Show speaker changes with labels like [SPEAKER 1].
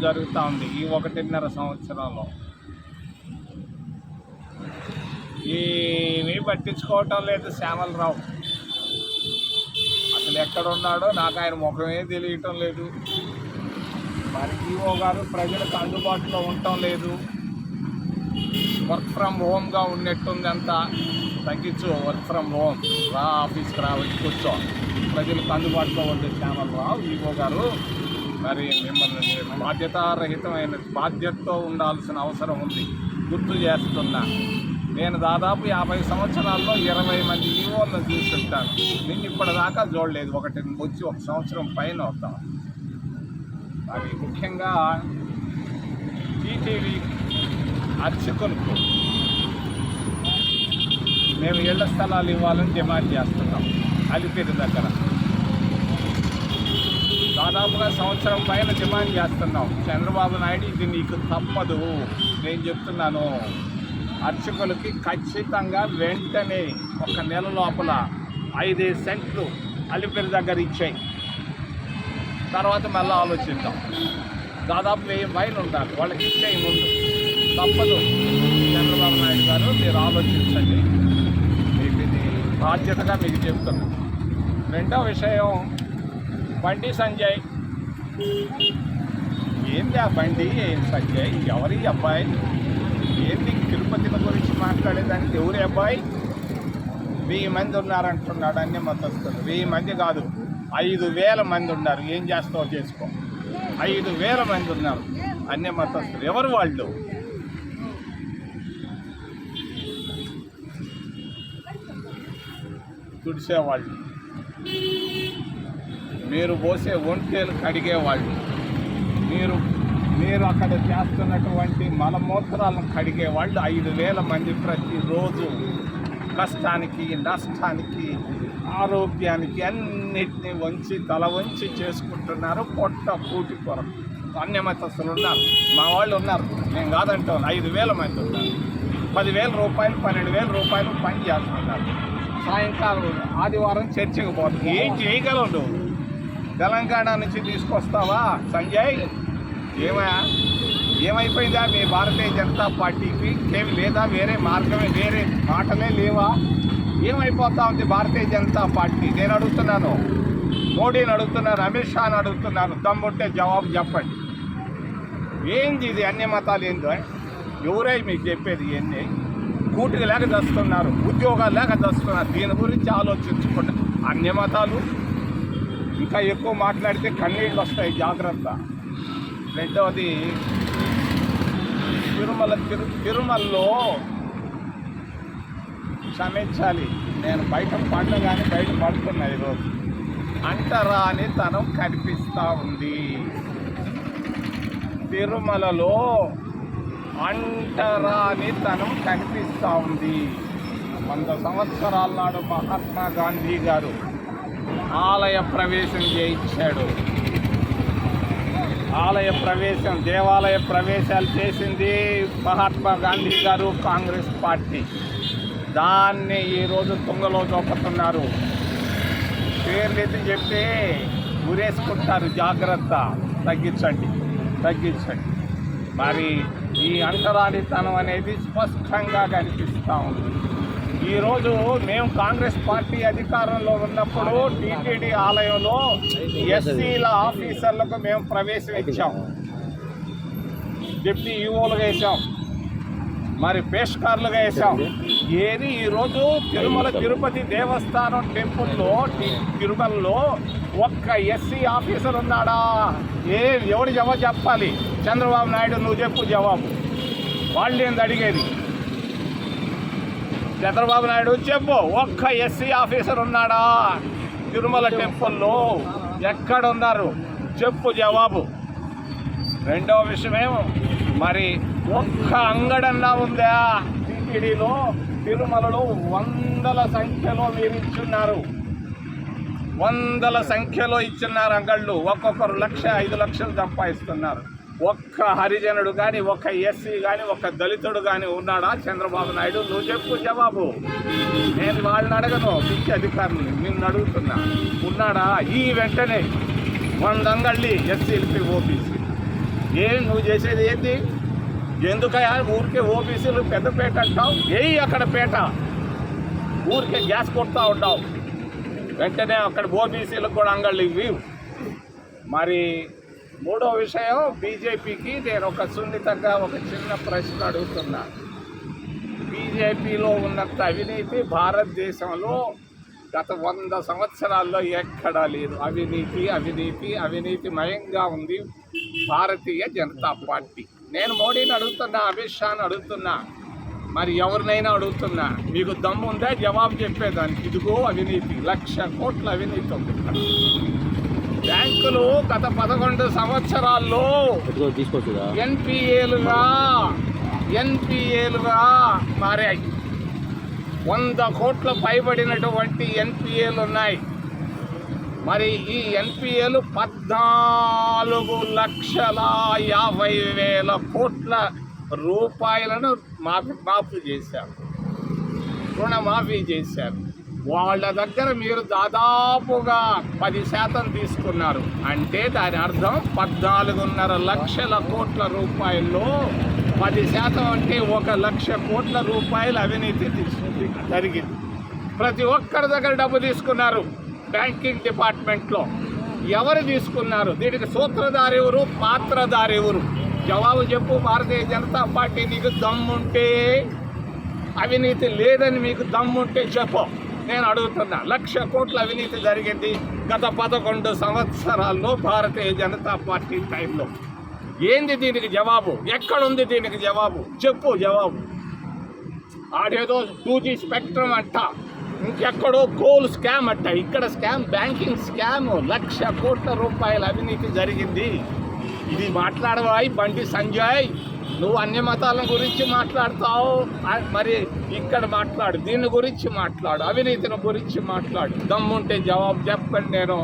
[SPEAKER 1] జరుగుతూ ఉంది ఈ ఒకటిన్నర సంవత్సరంలో. ఏమీ పట్టించుకోవటం లేదు శ్యామలరావు. అసలు ఎక్కడున్నాడో నాకు ఆయన ముఖమే తెలియటం లేదు. మరి ఈఓ గారు ప్రజలకు అందుబాటులో ఉండటం లేదు. వర్క్ ఫ్రమ్ హోమ్గా ఉన్నట్టుంది అంతా తగ్గించు వర్క్ ఫ్రమ్ హోమ్. రా ఆఫీస్కి రా వచ్చి కూర్చో. ప్రజలకు అందుబాటులో ఉండే శ్యామలరావు ఈఓ గారు మరి మిమ్మల్ని బాధ్యతారహితమైన బాధ్యతతో ఉండాల్సిన అవసరం ఉంది. గుర్తు చేస్తున్నా నేను దాదాపు యాభై సంవత్సరాల్లో ఇరవై మంది ఈవోలను చూస్తుంటాను నేను ఇప్పటిదాకా చూడలేదు. ఒకటి వచ్చి ఒక సంవత్సరం పైన వస్తాం అది ముఖ్యంగా టీటీవీ అర్చకులకు మేము ఇళ్ళ స్థలాలు ఇవ్వాలని డిమాండ్ చేస్తున్నాం. అలిపిరి దగ్గర. దాదాపుగా సంవత్సరం పైన డిమాండ్ చేస్తున్నాం. చంద్రబాబు నాయుడు ఇది నీకు తప్పదు. నేను చెప్తున్నాను. అర్చకులకి ఖచ్చితంగా వెంటనే ఒక నెల లోపల ఐదేసి సెంట్లు అలిపిరి దగ్గర ఇచ్చాయి. తర్వాత మళ్ళీ ఆలోచిద్దాం. దాదాపు వెయ్యి మైలు ఉండాలి. వాళ్ళకి ఇచ్చేయి ముందు. తప్పదు. చంద్రబాబు నాయుడు గారు మీరు ఆలోచించండి. మీకు ఇది బాధ్యతగా మీకు చెప్తున్నాను. రెండో విషయం బండి సంజయ్. ఏంది ఆ బండి? ఏం సంజయ్? ఎవరి అబ్బాయి? ఏంది తిరుపతి గురించి మాట్లాడేదానికి ఎవరి అబ్బాయి? వెయ్యి మంది ఉన్నారంటున్నాడు అన్ని మతస్థులు. వెయ్యి మంది కాదు ఐదు వేల మంది ఉన్నారు. ఏం చేస్తావో చేసుకో. ఐదు వేల మంది ఉన్నారు అన్ని మతస్థులు. ఎవరు వాళ్ళు? తుడిసేవాళ్ళు. మీరు పోసే ఒంటేలు కడిగేవాళ్ళు. మీరు మీరు అక్కడ చేస్తున్నటువంటి మలమూత్రాలను కడిగే వాళ్ళు ఐదు వేల మంది ప్రతిరోజు. కష్టానికి నష్టానికి ఆరోగ్యానికి అన్నిటినీ వంచి తల వంచి చేసుకుంటున్నారు పొట్ట కూటి కొరకు. అన్యమతస్తులు ఉన్నారు. మా వాళ్ళు ఉన్నారు. నేను కాదంటాను. ఐదు వేల మంది ఉన్నారు. పదివేల రూపాయలు పన్నెండు వేల రూపాయలు పని చేస్తున్నారు. సాయంకాలం ఆదివారం చర్చకు పోతుంది ఏం చేయగలవు నువ్వు? తెలంగాణ నుంచి తీసుకొస్తావా? సంజయ్ ఏమయా ఏమైపోయిందా? మీ భారతీయ జనతా పార్టీకి ఏమి లేదా? వేరే మార్గమే వేరే మాటలే లేవా? ఏమైపోతా ఉంది భారతీయ జనతా పార్టీ? నేను అడుగుతున్నాను. మోడీని అడుగుతున్నాను అమిత్ షాని అడుగుతున్నాను దమ్ముంటే జవాబు చెప్పండి. ఏంది ఇది? అన్ని మతాలు ఏందో ఎవరై మీకు చెప్పేది ఇవన్నీ? కూటికి లేక దస్తున్నారు ఉద్యోగాలు లేక దస్తున్నారు దీని గురించి ఆలోచించుకుంటే అన్ని మతాలు ఇంకా ఎక్కువ మాట్లాడితే కన్నీళ్ళు వస్తాయి జాగ్రత్త. రెండవది తిరుమల తిరు తిరుమలలో క్షమించాలి. నేను బయట పండగానే బయట పడుతున్నా ఈరోజు. అంటరాని తనం కనిపిస్తూ ఉంది. తిరుమలలో అంటరాని తనం కనిపిస్తూ ఉంది. వంద సంవత్సరాల నాడు మహాత్మా గాంధీ గారు ఆలయ ప్రవేశం చేయించాడు. ఆలయ ప్రవేశం దేవాలయ ప్రవేశాలు చేసింది మహాత్మా గాంధీ గారు కాంగ్రెస్ పార్టీ. దాన్ని ఈరోజు తుంగలో చూపుతున్నారు పేర్లు ఎత్తి చెప్తే గురేసుకుంటారు జాగ్రత్త. తగ్గించండి తగ్గించండి. మరి ఈ అంటరానితనం అనేది స్పష్టంగా కనిపిస్తూ ఉంది. ఈరోజు మేము కాంగ్రెస్ పార్టీ అధికారంలో ఉన్నప్పుడు టీటీడీ ఆలయంలో ఎస్సీల ఆఫీసర్లకు మేము ప్రవేశం ఇచ్చాం డిప్యూటీ ఈఓలుగా వేసాం మరి పేష్కార్లుగా వేసాం ఏది ఈరోజు తిరుమల తిరుపతి దేవస్థానం టెంపుల్లో తిరుమలలో ఒక్క ఎస్సీ ఆఫీసర్ ఉన్నాడా? ఏ ఎవడు జవాబు చెప్పాలి? చంద్రబాబు నాయుడు నువ్వు చెప్పు జవాబు. వాళ్ళు ఏంది అడిగేది? చంద్రబాబు నాయుడు చెప్పు ఒక్క ఎస్సీ ఆఫీసర్ ఉన్నాడా? తిరుమల టెంపుల్లో ఎక్కడ ఉన్నారు చెప్పు జవాబు. రెండవ విషయమేమో మరి ఒక్క అంగడన్నా ఉందా? టీటీడీలో తిరుమలలో వందల సంఖ్యలో మీరు ఇచ్చున్నారు. వందల సంఖ్యలో ఇచ్చున్నారు అంగళ్ళు. ఒక్కొక్కరు లక్ష ఐదు లక్షలు సంపాదిస్తున్నారు. ఒక్క హరిజనుడు కానీ ఒక్క ఎస్సీ కానీ ఒక్క దళితుడు కానీ ఉన్నాడా? చంద్రబాబు నాయుడు నువ్వు చెప్పు జవాబు. నేను వాళ్ళని అడగను పిచ్చి అధికారులు నిన్ను అడుగుతున్నా. ఉన్నాడా? ఈ వెంటనే వంద అంగళ్ళి ఎస్సీలకి ఓబీసీ. ఏం నువ్వు చేసేది ఏంటి ఎందుకయ్యా? ఊరికే ఓబీసీలు పెద్దపేట అంటావు? ఏయి అక్కడ పేట. ఊరికే గ్యాస్ కొడతా ఉంటావు వెంటనే అక్కడ ఓబీసీలకు కూడా అంగళ్ళు ఇవి మరి మూడో విషయం బీజేపీకి నేను ఒక సున్నితంగా ఒక చిన్న ప్రశ్న అడుగుతున్నా. బీజేపీలో ఉన్నంత అవినీతి భారతదేశంలో గత వంద సంవత్సరాల్లో ఎక్కడా లేదు. అవినీతి అవినీతి అవినీతిమయంగా ఉంది భారతీయ జనతా పార్టీ. నేను మోడీని అడుగుతున్నా అమిత్ షాని అడుగుతున్నా. మరి ఎవరినైనా అడుగుతున్నా. మీకు దమ్ముందే? జవాబు చెప్పేదానికి ఇదిగో అవినీతి. లక్ష కోట్ల అవినీతి ఉంది. బ్యాంకులు గత పదకొండు సంవత్సరాల్లో ఎన్పిఏలుగా ఎన్పిఏలుగా మారాయి. వంద కోట్ల పైబడినటువంటి ఎన్పిఏలు ఉన్నాయి. మరి ఈ ఎన్పిఏలు పద్నాలుగు లక్షల యాభై వేల కోట్ల రూపాయలను మాఫీ మాఫీ చేశారు. రుణమాఫీ చేశారు. వాళ్ళ దగ్గర మీరు దాదాపుగా పది శాతం తీసుకున్నారు. అంటే దాని అర్థం పద్నాలుగున్నర లక్షల కోట్ల రూపాయల్లో పది శాతం అంటే ఒక లక్ష కోట్ల రూపాయలు అవినీతి తీసుకుంది. జరిగింది. ప్రతి ఒక్కరి దగ్గర డబ్బు తీసుకున్నారు బ్యాంకింగ్ డిపార్ట్మెంట్లో. ఎవరు తీసుకున్నారు? దీనికి సూత్రధారి ఎవరు పాత్రధారి ఎవరు జవాబు చెప్పు భారతీయ జనతా పార్టీ నీకు దమ్ముంటే అవినీతి లేదని మీకు దమ్ముంటే చెప్పు. నేను అడుగుతున్నా లక్ష కోట్ల అవినీతి జరిగింది గత పదకొండు సంవత్సరాల్లో భారతీయ జనతా పార్టీ టైంలో. ఏంది దీనికి జవాబు? ఎక్కడుంది దీనికి జవాబు? చెప్పు జవాబు. ఆడేదో టూజీ స్పెక్ట్రమ్ అంట ఇంకెక్కడో గోల్ స్కామ్ అంట ఇక్కడ స్కామ్ బ్యాంకింగ్ స్కామ్ లక్ష కోట్ల రూపాయల అవినీతి జరిగింది. ఇది మాట్లాడవాయి బండి సంజయ్. నువ్వు అన్ని మతాల గురించి మాట్లాడతావు? మరి ఇక్కడ మాట్లాడు దీని గురించి మాట్లాడు అవినీతిని గురించి మాట్లాడు. దమ్ముంటే జవాబు చెప్పండి నేను.